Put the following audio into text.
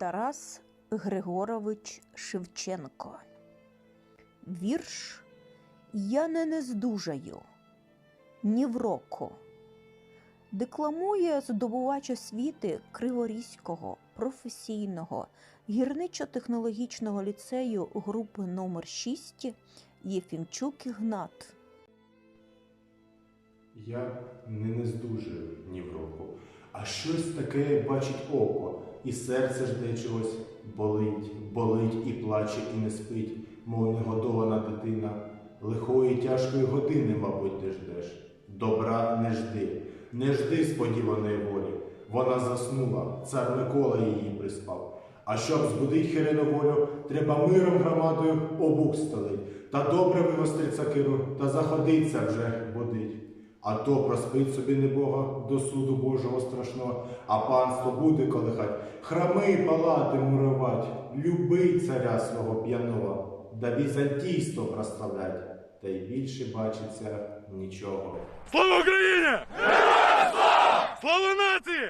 Тарас Григорович Шевченко. Вірш Я не нездужаю ні в року. Декламує здобувач освіти Криворізького професійного гірничо-технологічного ліцею групи номер 6 Єфімчук Ігнат. Я не нездужую ні в року, а щось таке бачить око, і серце жде чогось, болить, болить і плаче, і не спить, мов негодована дитина. Лихої тяжкої години, мабуть, ти ждеш. Добра не жди, не жди сподіваної волі. Вона заснула, цар Микола її приспав. А щоб збудить хирену волю, треба миром громадою обук стелить, та добре вивостриться кину, та заходиться вже будить. А то проспить собі небога до суду Божого страшного, а панство буде колихать, храми палати мурувать, любий царя свого п'яного, да візантійство прославлять, та й більше бачиться нічого. Слава Україні! Слава нації!